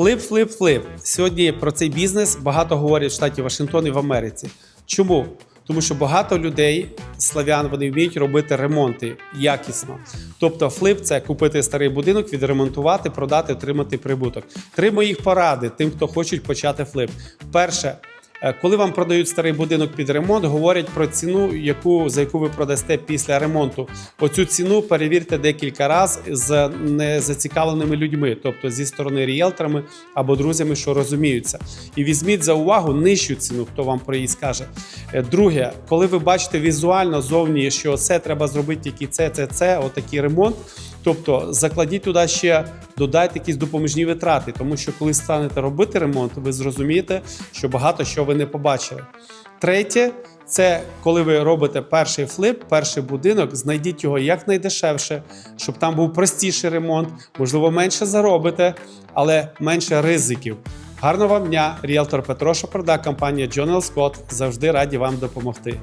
Флип, флип, флип. Сьогодні про цей бізнес багато говорять в штаті Вашингтон і в Америці. Чому? Тому що багато людей, славян, вони вміють робити ремонти якісно. Тобто, флип це купити старий будинок, відремонтувати, продати, отримати прибуток. Три моїх поради тим, хто хочуть почати флип. Перше, Коли вам продають старий будинок під ремонт, говорять про ціну, яку за яку ви продасте після ремонту. Оцю ціну перевірте декілька разів з незацікавленими людьми, тобто зі сторони ріелторами або друзями, що розуміються. І візьміть за увагу нижчу ціну, хто вам про її скаже. Е, Друге, коли ви бачите візуально зовні, що це треба зробити тільки це, це, це, отакий ремонт. Тобто закладіть туди ще, додайте якісь допоміжні витрати, тому що коли станете робити ремонт, ви зрозумієте, що багато що ви не побачили. Третє, це коли ви робите перший флип, перший будинок, знайдіть його якнайдешевше, щоб там був простіший ремонт, можливо, менше заробите, але менше ризиків. Гарного вам дня! Ріелтор Петро Шопрода, компанія Джонел Скотт. Завжди раді вам допомогти.